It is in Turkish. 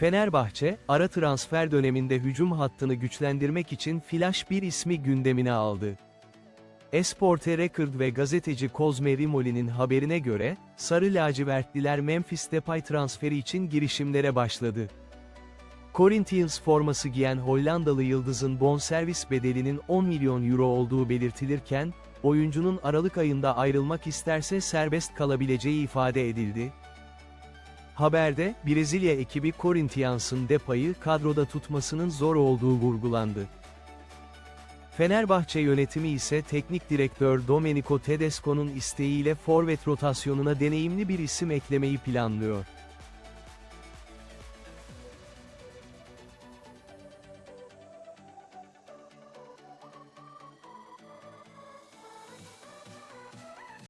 Fenerbahçe, ara transfer döneminde hücum hattını güçlendirmek için flash bir ismi gündemine aldı. Esporte Record ve gazeteci Kozme Rimoli'nin haberine göre, Sarı lacivertliler Memphis Depay transferi için girişimlere başladı. Corinthians forması giyen Hollandalı yıldızın bonservis bedelinin 10 milyon euro olduğu belirtilirken, oyuncunun Aralık ayında ayrılmak isterse serbest kalabileceği ifade edildi. Haberde, Brezilya ekibi Corinthians'ın Depay'ı kadroda tutmasının zor olduğu vurgulandı. Fenerbahçe yönetimi ise teknik direktör Domenico Tedesco'nun isteğiyle forvet rotasyonuna deneyimli bir isim eklemeyi planlıyor.